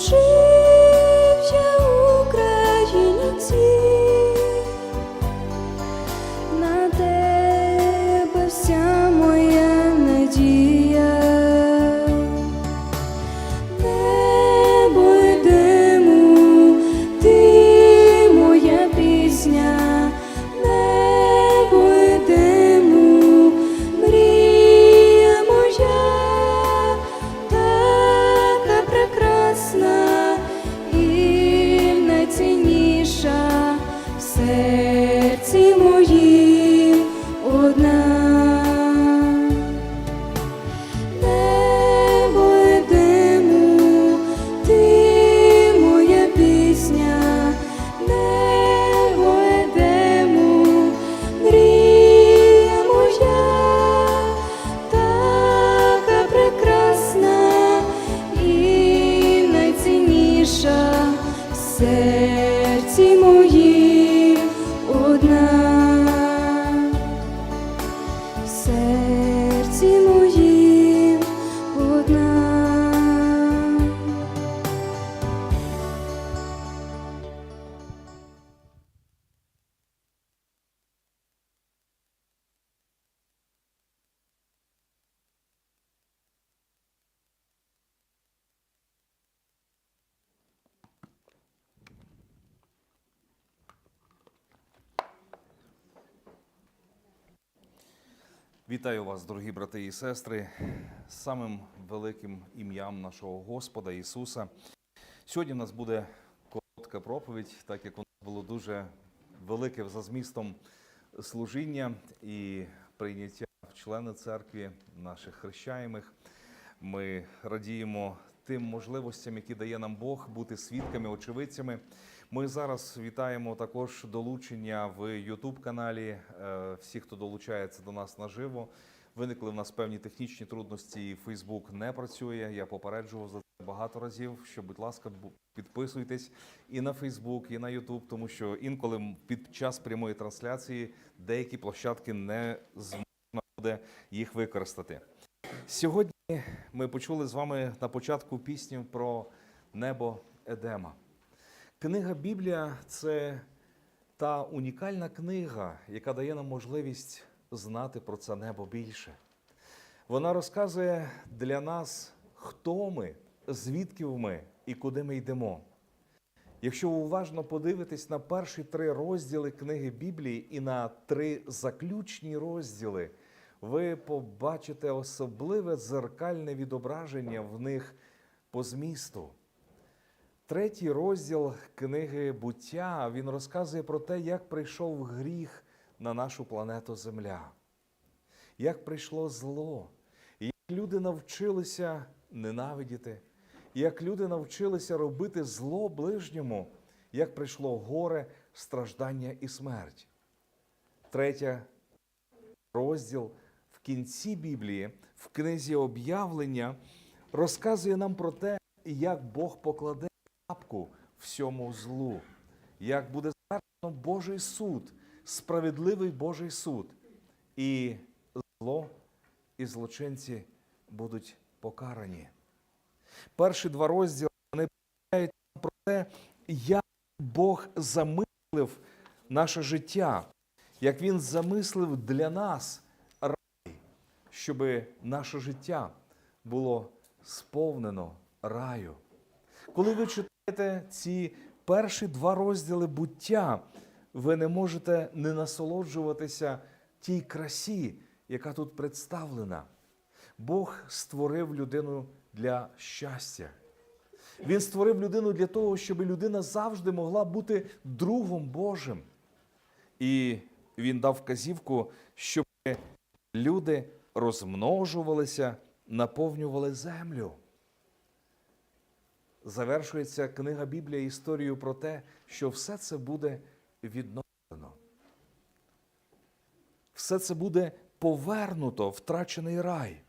是 Вітаю вас, дорогі брати і сестри, з самим великим ім'ям нашого Господа Ісуса. Сьогодні в нас буде коротка проповідь, так як нас було дуже велике за змістом служіння і прийняття в члени церкви, наших хрещаємих. Ми радіємо тим можливостям, які дає нам Бог бути свідками, очевидцями. Ми зараз вітаємо також долучення в youtube каналі. Всі, хто долучається до нас наживо. Виникли в нас певні технічні трудності. Facebook не працює. Я попереджував за це багато разів. Що, будь ласка, підписуйтесь і на Facebook, і на YouTube, тому що інколи під час прямої трансляції деякі площадки не зможна буде їх використати. Сьогодні ми почули з вами на початку пісню про небо Едема. Книга Біблія це та унікальна книга, яка дає нам можливість знати про це небо більше. Вона розказує для нас, хто ми, звідки ми і куди ми йдемо. Якщо уважно подивитесь на перші три розділи книги Біблії і на три заключні розділи, ви побачите особливе дзеркальне відображення в них по змісту. Третій розділ книги буття він розказує про те, як прийшов гріх на нашу планету Земля, як прийшло зло, як люди навчилися ненавидіти, як люди навчилися робити зло ближньому, як прийшло горе, страждання і смерть. Третя розділ в кінці Біблії, в книзі об'явлення, розказує нам про те, як Бог покладе всьому злу, як буде звершено Божий суд, справедливий Божий суд, і зло і злочинці будуть покарані. Перші два розділи вони повідомляють про те, як Бог замислив наше життя, як Він замислив для нас рай, щоб наше життя було сповнено раю. Коли ви читаєте ці перші два розділи буття, ви не можете не насолоджуватися тій красі, яка тут представлена. Бог створив людину для щастя. Він створив людину для того, щоб людина завжди могла бути другом Божим. І він дав вказівку, щоб люди розмножувалися, наповнювали землю завершується книга Біблія історією про те, що все це буде відновлено. Все це буде повернуто, втрачений рай,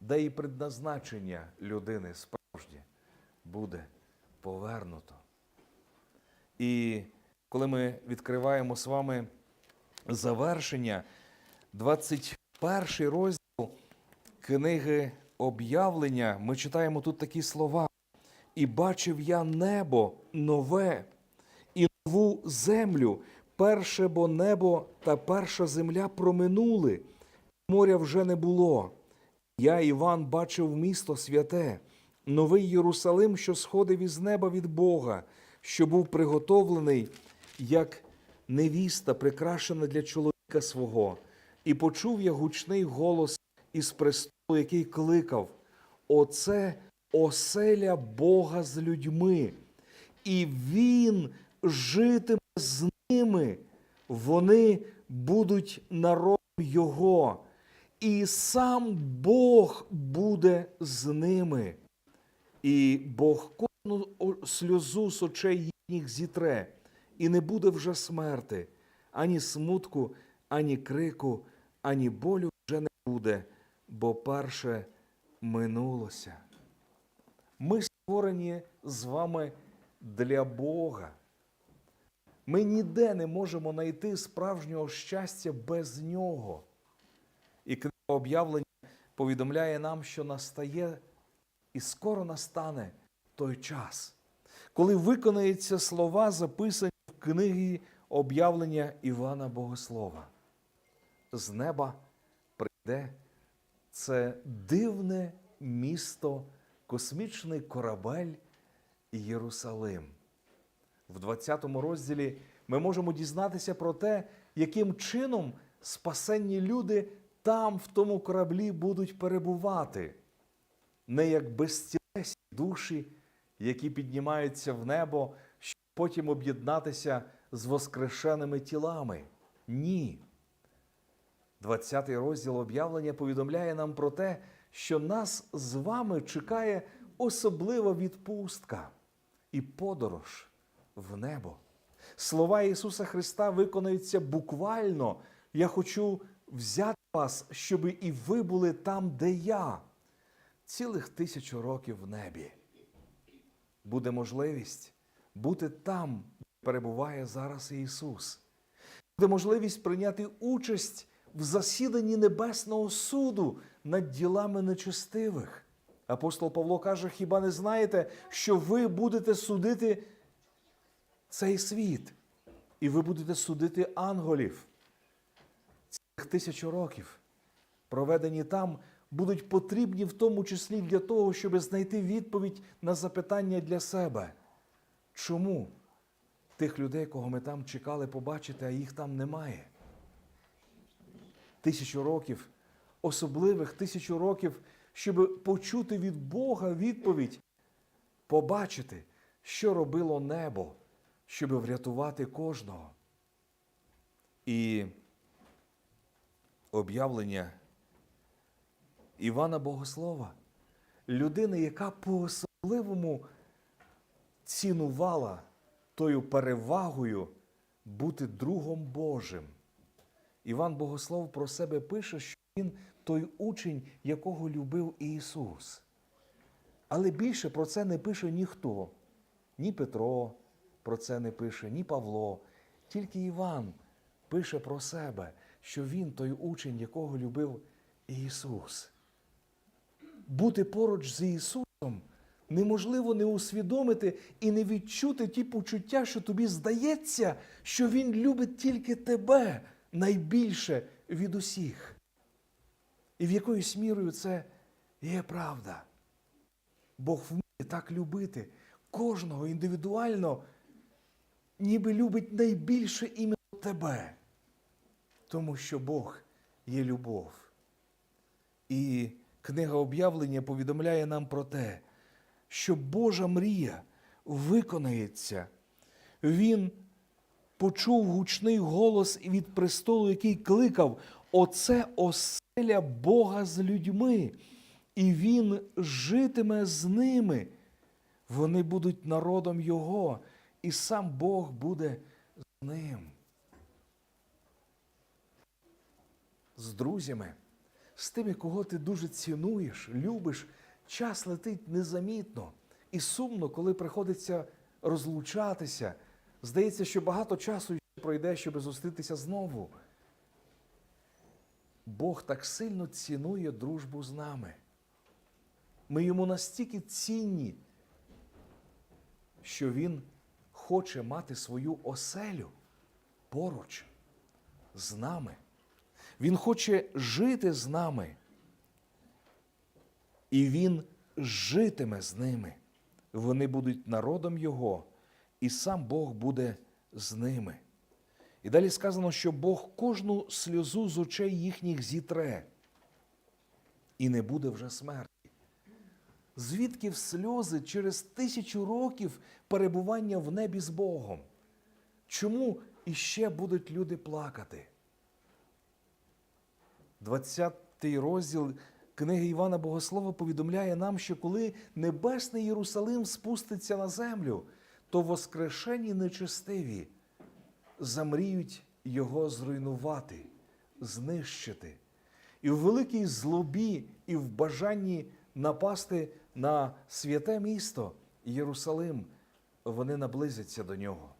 де і предназначення людини справжнє буде повернуто. І коли ми відкриваємо з вами завершення, 21 розділ книги об'явлення, ми читаємо тут такі слова. І бачив я небо нове і нову землю. Перше бо небо та перша земля проминули, моря вже не було. Я, Іван, бачив місто святе, новий Єрусалим, що сходив із неба від Бога, що був приготовлений, як невіста, прикрашена для чоловіка свого. І почув я гучний голос із престолу, який кликав: Оце оселя Бога з людьми, і Він житиме з ними. Вони будуть народом Його, і сам Бог буде з ними. І Бог кожну сльозу з очей їхніх зітре, і не буде вже смерти, ані смутку, ані крику, ані болю вже не буде, бо перше минулося. Ми створені з вами для Бога. Ми ніде не можемо знайти справжнього щастя без нього. І книга об'явлення повідомляє нам, що настає і скоро настане той час, коли виконаються слова, записані в книгі об'явлення Івана Богослова. З неба прийде це дивне місто, космічний корабель Єрусалим. В 20 розділі ми можемо дізнатися про те, яким чином спасенні люди там, в тому кораблі, будуть перебувати, не як безцілесні душі, які піднімаються в небо, щоб потім об'єднатися з воскрешеними тілами. Ні. 20 розділ об'явлення повідомляє нам про те, що нас з вами чекає особлива відпустка і подорож в небо. Слова Ісуса Христа виконуються буквально. Я хочу взяти вас, щоб і ви були там, де я. Цілих тисячу років в небі. Буде можливість бути там, де перебуває зараз Ісус. Буде можливість прийняти участь в засіданні Небесного суду над ділами нечестивих. Апостол Павло каже: хіба не знаєте, що ви будете судити цей світ, і ви будете судити ангелів? Цих тисячу років, проведені там, будуть потрібні в тому числі для того, щоб знайти відповідь на запитання для себе. Чому тих людей, кого ми там чекали побачити, а їх там немає? Тисячу років, особливих тисячу років, щоб почути від Бога відповідь, побачити, що робило небо, щоб врятувати кожного. І об'явлення Івана Богослова, людини, яка по-особливому цінувала тою перевагою бути другом Божим. Іван Богослов про себе пише, що він той учень, якого любив Ісус. Але більше про це не пише ніхто. Ні Петро про це не пише, ні Павло. Тільки Іван пише про себе, що він той учень, якого любив Ісус. Бути поруч з Ісусом неможливо не усвідомити і не відчути ті почуття, що тобі здається, що Він любить тільки тебе найбільше від усіх. І в якоюсь мірою це є правда. Бог вміє так любити кожного індивідуально, ніби любить найбільше іменно тебе, тому що Бог є любов. І книга об'явлення повідомляє нам про те, що Божа мрія виконається. Він почув гучний голос від престолу, який кликав: Оце оселя Бога з людьми, і Він житиме з ними. Вони будуть народом Його, і сам Бог буде з ним. З друзями, з тими, кого ти дуже цінуєш, любиш, час летить незамітно і сумно, коли приходиться розлучатися. Здається, що багато часу пройде, щоб зустрітися знову. Бог так сильно цінує дружбу з нами. Ми йому настільки цінні, що Він хоче мати свою оселю поруч з нами. Він хоче жити з нами. І Він житиме з ними. Вони будуть народом Його, і сам Бог буде з ними. І далі сказано, що Бог кожну сльозу з очей їхніх зітре, і не буде вже смерті. Звідки в сльози через тисячу років перебування в небі з Богом? Чому іще будуть люди плакати? 20 розділ книги Івана Богослова повідомляє нам, що коли небесний Єрусалим спуститься на землю, то воскрешені нечестиві замріють його зруйнувати, знищити. І в великій злобі, і в бажанні напасти на святе місто Єрусалим, вони наблизяться до нього.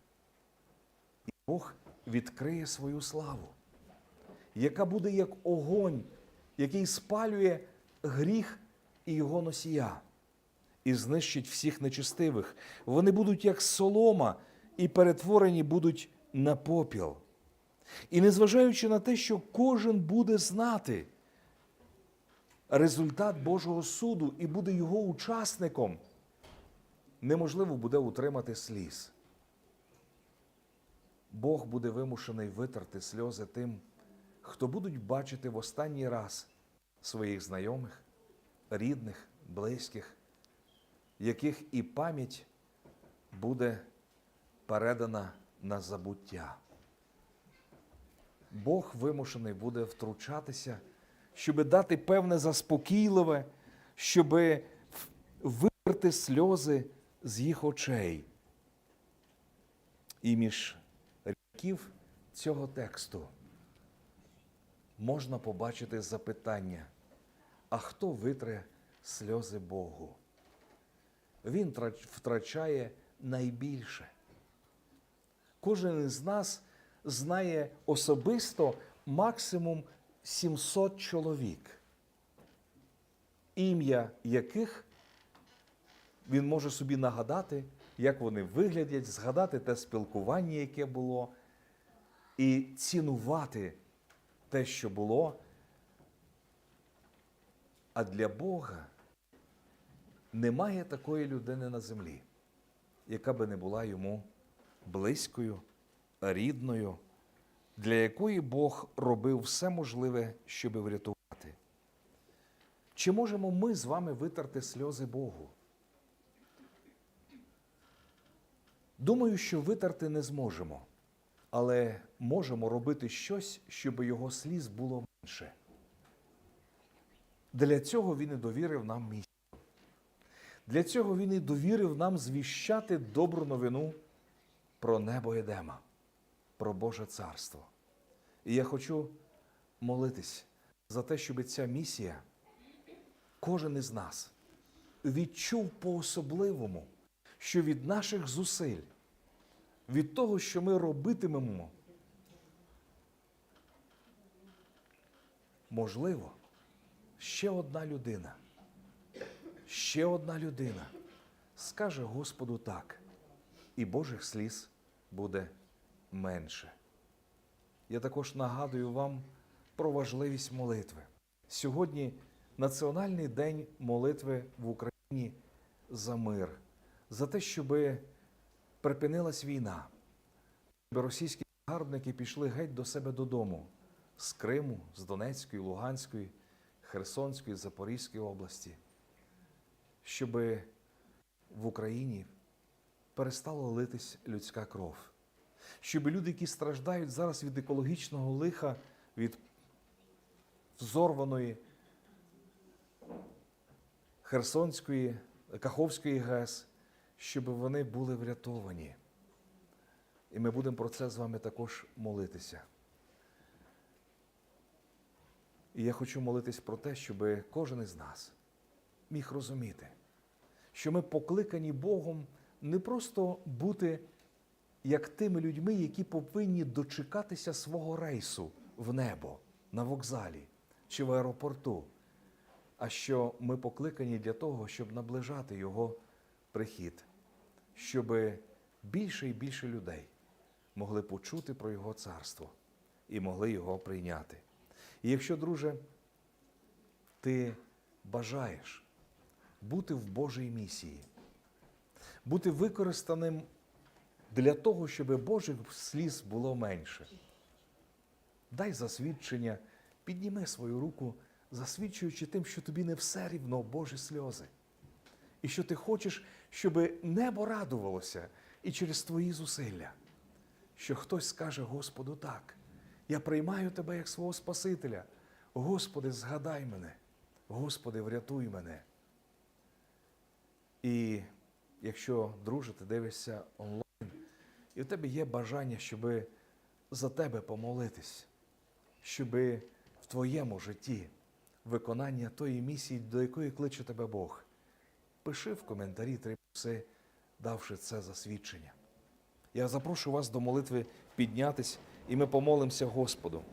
І Бог відкриє свою славу, яка буде як огонь, який спалює гріх і його носія, і знищить всіх нечестивих. Вони будуть як солома, і перетворені будуть на попіл. І незважаючи на те, що кожен буде знати результат Божого суду і буде його учасником, неможливо буде утримати сліз. Бог буде вимушений витерти сльози тим, хто будуть бачити в останній раз своїх знайомих, рідних, близьких, яких і пам'ять буде передана на забуття. Бог вимушений буде втручатися, щоб дати певне заспокійливе, щоб витерти сльози з їх очей. І між рядків цього тексту можна побачити запитання, а хто витре сльози Богу? Він втрачає найбільше. Кожен із нас знає особисто максимум 700 чоловік, ім'я яких він може собі нагадати, як вони виглядять, згадати те спілкування, яке було, і цінувати те, що було. А для Бога немає такої людини на землі, яка би не була йому близькою, рідною, для якої Бог робив все можливе, щоб врятувати. Чи можемо ми з вами витерти сльози Богу? Думаю, що витерти не зможемо, але можемо робити щось, щоб його сліз було менше. Для цього він і довірив нам місію. Для цього він і довірив нам звіщати добру новину про небо Едема, про Боже Царство. І я хочу молитись за те, щоб ця місія, кожен із нас відчув по-особливому, що від наших зусиль, від того, що ми робитимемо, можливо, ще одна людина, ще одна людина скаже Господу так, і Божих сліз буде менше. Я також нагадую вам про важливість молитви. Сьогодні Національний день молитви в Україні за мир, за те, щоб припинилась війна, щоб російські загарбники пішли геть до себе додому з Криму, з Донецької, Луганської, Херсонської, Запорізької області, щоб в Україні перестала литись людська кров, щоб люди, які страждають зараз від екологічного лиха, від взорваної Херсонської, Каховської ГЕС, щоб вони були врятовані. І ми будемо про це з вами також молитися. І я хочу молитись про те, щоб кожен із нас міг розуміти, що ми покликані Богом не просто бути як тими людьми, які повинні дочекатися свого рейсу в небо на вокзалі чи в аеропорту, а що ми покликані для того, щоб наближати Його прихід, щоб більше і більше людей могли почути про Його царство і могли його прийняти. І якщо, друже, ти бажаєш бути в Божій місії, бути використаним для того, щоб Божих сліз було менше, дай засвідчення, підніми свою руку, засвідчуючи тим, що тобі не все рівно Божі сльози. І що ти хочеш, щоб небо радувалося і через твої зусилля, що хтось скаже Господу так. Я приймаю тебе як свого Спасителя. Господи, згадай мене, Господи, врятуй мене. І якщо, друже, ти дивишся онлайн, і в тебе є бажання, щоб за тебе помолитись, щоб в твоєму житті виконання тої місії, до якої кличе тебе Бог, пиши в коментарі три пси, давши це засвідчення. Я запрошую вас до молитви піднятись, і ми помолимося Господу.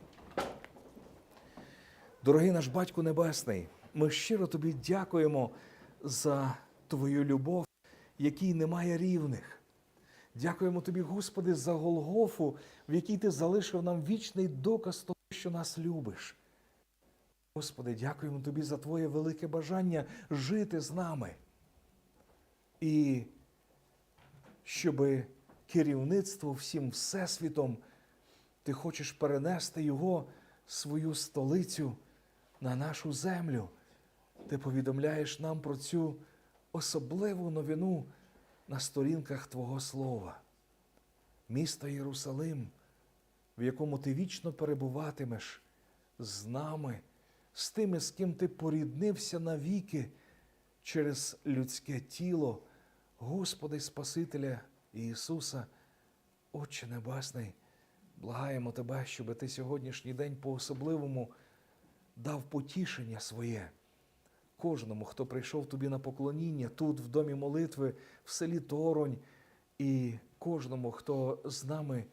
Дорогий наш Батько Небесний, ми щиро тобі дякуємо за твою любов, якій немає рівних. Дякуємо тобі, Господи, за Голгофу, в якій ти залишив нам вічний доказ того, що нас любиш. Господи, дякуємо тобі за Твоє велике бажання жити з нами. І щоб керівництво всім Всесвітом, ти хочеш перенести його свою столицю на нашу землю. Ти повідомляєш нам про цю особливу новину на сторінках Твого Слова. Місто Єрусалим, в якому ти вічно перебуватимеш з нами, з тими, з ким ти поріднився навіки через людське тіло, Господи Спасителя Ісуса, Отче Небесний, благаємо Тебе, щоб ти сьогоднішній день по-особливому дав потішення своє кожному, хто прийшов тобі на поклоніння тут, в домі молитви, в селі Торонь, і кожному, хто з нами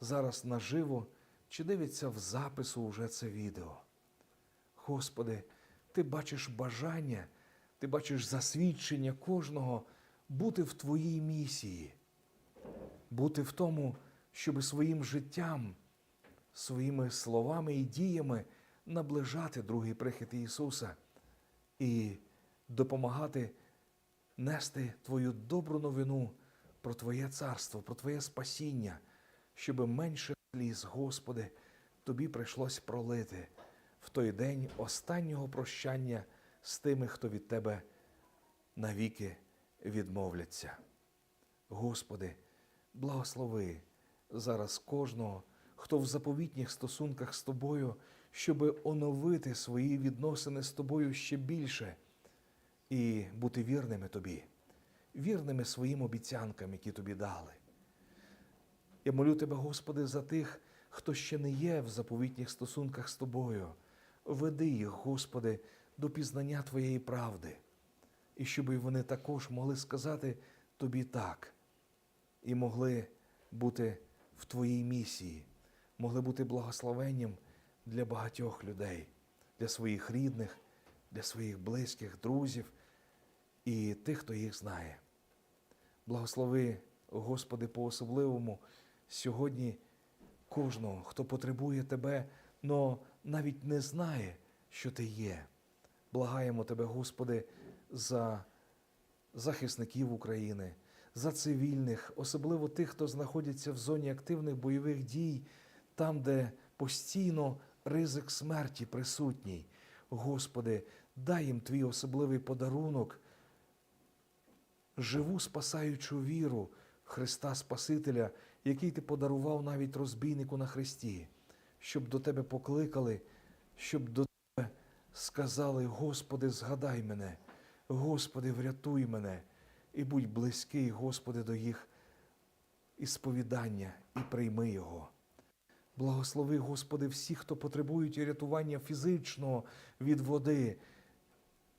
зараз наживо чи дивиться в запису уже це відео. Господи, Ти бачиш бажання, Ти бачиш засвідчення кожного бути в Твоїй місії, бути в тому, щоб своїм життям, своїми словами і діями наближати другий прихід Ісуса і допомагати нести Твою добру новину про Твоє царство, про Твоє спасіння, щоб менше сліз, Господи, Тобі прийшлось пролити в той день останнього прощання з тими, хто від Тебе навіки відмовляться. Господи, благослови зараз кожного, хто в заповітніх стосунках з Тобою, щоб оновити свої відносини з Тобою ще більше і бути вірними Тобі, вірними своїм обіцянкам, які Тобі дали. Я молю Тебе, Господи, за тих, хто ще не є в заповітніх стосунках з Тобою. Веди їх, Господи, до пізнання Твоєї правди, і щоб вони також могли сказати Тобі так, і могли бути в Твоїй місії, могли бути благословенням для багатьох людей, для своїх рідних, для своїх близьких, друзів і тих, хто їх знає. Благослови, Господи, по-особливому сьогодні кожного, хто потребує Тебе, но навіть не знає, що Ти є. Благаємо Тебе, Господи, за захисників України, за цивільних, особливо тих, хто знаходиться в зоні активних бойових дій, там, де постійно ризик смерті присутній. Господи, дай їм Твій особливий подарунок, живу спасаючу віру Христа Спасителя, який Ти подарував навіть розбійнику на Христі, щоб до Тебе покликали, щоб до Тебе сказали: Господи, згадай мене, Господи, врятуй мене, і будь близький, Господи, до їх ісповідання і прийми його. Благослови, Господи, всіх, хто потребують рятування фізичного від води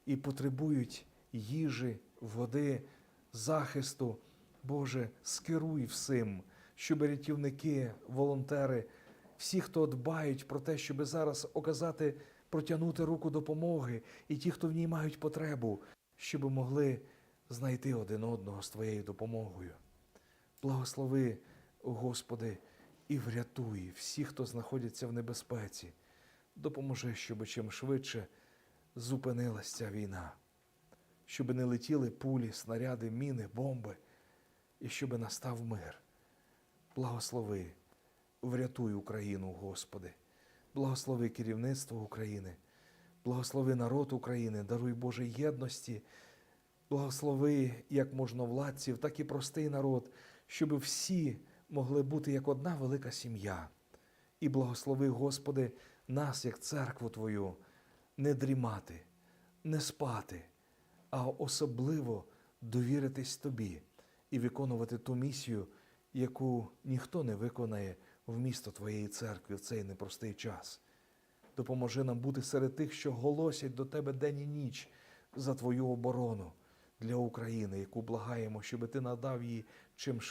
і потребують їжі, води, захисту. Боже, скеруй всім, щоб рятівники, волонтери, всі, хто дбають про те, щоб зараз оказати, протягнути руку допомоги, і ті, хто в ній мають потребу, щоб могли знайти один одного з Твоєю допомогою. Благослови, Господи, і врятуй всіх, хто знаходиться в небезпеці. Допоможи, щоб чим швидше зупинилась ця війна, щоб не летіли пулі, снаряди, міни, бомби, і щоб настав мир. Благослови, врятуй Україну, Господи, благослови керівництво України, благослови народ України, даруй Боже єдності, благослови як можновладців, так і простий народ, щоб всі могли бути як одна велика сім'я. І благослови, Господи, нас, як церкву Твою, не дрімати, не спати, а особливо довіритись Тобі і виконувати ту місію, яку ніхто не виконає в місто Твоєї церкви в цей непростий час. Допоможи нам бути серед тих, що голосять до Тебе день і ніч за Твою оборону для України, яку благаємо, щоб Ти надав їй чим швидше.